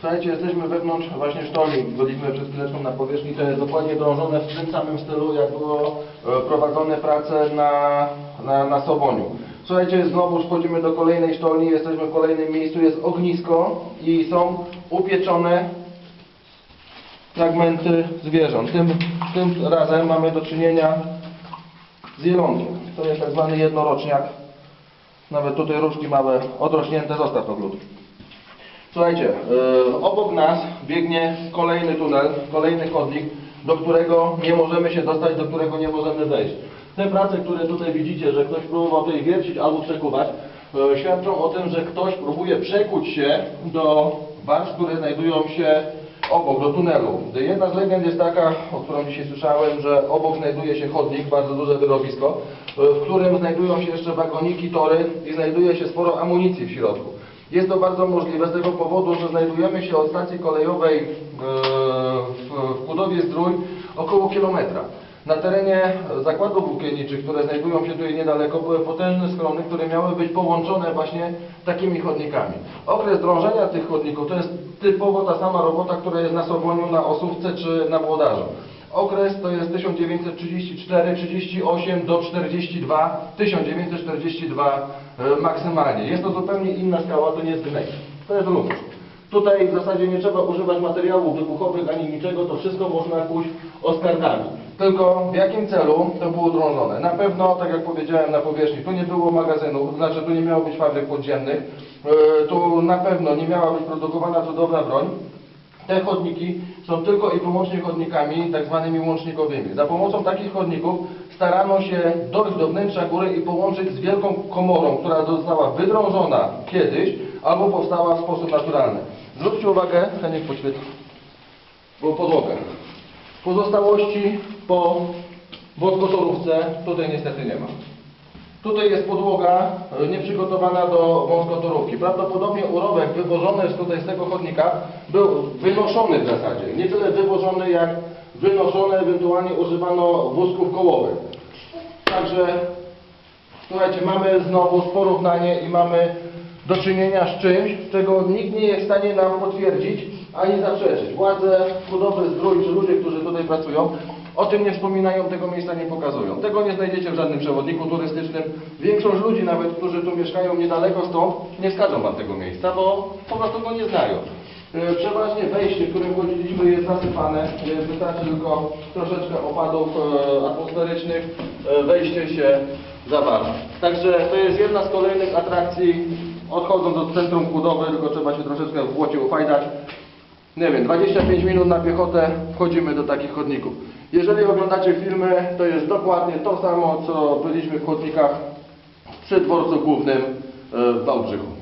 Słuchajcie, jesteśmy wewnątrz właśnie sztoli. Byliśmy przed chwileczką na powierzchni. To jest dokładnie drążone w tym samym stylu, jak było e, prowadzone prace na, na, na Soboniu. Słuchajcie, znowu wchodzimy do kolejnej sztolni. Jesteśmy w kolejnym miejscu. Jest ognisko i są upieczone fragmenty zwierząt. Tym, tym razem mamy do czynienia z jelonkiem. To jest tak zwany jednoroczniak. Nawet tutaj różki małe odrośnięte. Zostaw to glut. Słuchajcie, yy, obok nas biegnie kolejny tunel, kolejny chodnik, do którego nie możemy się dostać, do którego nie możemy wejść. Te prace, które tutaj widzicie, że ktoś próbował tutaj wiercić albo przekuwać, yy, świadczą o tym, że ktoś próbuje przekuć się do warstw, które znajdują się obok, do tunelu. Jedna z legend jest taka, o którą dzisiaj słyszałem, że obok znajduje się chodnik, bardzo duże wyrobisko, yy, w którym znajdują się jeszcze wagoniki, tory i znajduje się sporo amunicji w środku. Jest to bardzo możliwe z tego powodu, że znajdujemy się od stacji kolejowej e, w Kudowie Zdrój około kilometra. Na terenie zakładów włókienniczych, które znajdują się tutaj niedaleko, były potężne schrony, które miały być połączone właśnie takimi chodnikami. Okres drążenia tych chodników to jest typowo ta sama robota, która jest na Soboniu, na Osówce czy na Włodarzu. Okres to jest 1934-38 do 42, 1942 e, maksymalnie. Jest to zupełnie inna skała, to nie jest gnejs. To jest lumicz. Tutaj w zasadzie nie trzeba używać materiałów wybuchowych ani niczego, to wszystko można pójść oskardami. Tylko w jakim celu to było drążone? Na pewno, tak jak powiedziałem na powierzchni, tu nie było magazynu, znaczy tu nie miało być fabryk podziemnych, e, tu na pewno nie miała być produkowana cudowna broń, te chodniki są tylko i wyłącznie chodnikami tak zwanymi łącznikowymi. Za pomocą takich chodników starano się dojść do wnętrza góry i połączyć z wielką komorą, która została wydrążona kiedyś albo powstała w sposób naturalny. Zwróćcie uwagę, Heniek poświetl, podłogę. Pozostałości po wąskotorówce tutaj niestety nie ma. Tutaj jest podłoga e, nieprzygotowana do wąskotorówki. Prawdopodobnie urobek wywożony tutaj z tego chodnika był wynoszony w zasadzie. Nie tyle wywożony jak wynoszony, ewentualnie używano wózków kołowych. Także słuchajcie, mamy znowu porównanie i mamy do czynienia z czymś, czego nikt nie jest w stanie nam potwierdzić ani zaprzeczyć. Władze, budowy zdrój czy ludzie, którzy tutaj pracują, o tym nie wspominają, tego miejsca nie pokazują. Tego nie znajdziecie w żadnym przewodniku turystycznym. Większość ludzi, nawet którzy tu mieszkają niedaleko stąd, nie wskażą wam tego miejsca, bo po prostu go nie znają. E, Przeważnie wejście, którym wchodziliśmy jest zasypane, e, wystarczy tylko troszeczkę opadów e, atmosferycznych, wejście się zawala. Także to jest jedna z kolejnych atrakcji, odchodząc od centrum budowy, tylko trzeba się troszeczkę w błocie ufajdać. Nie wiem, 25 minut na piechotę wchodzimy do takich chodników. Jeżeli oglądacie filmy, to jest dokładnie to samo, co byliśmy w chodnikach przy dworcu głównym e, w Wałbrzychu.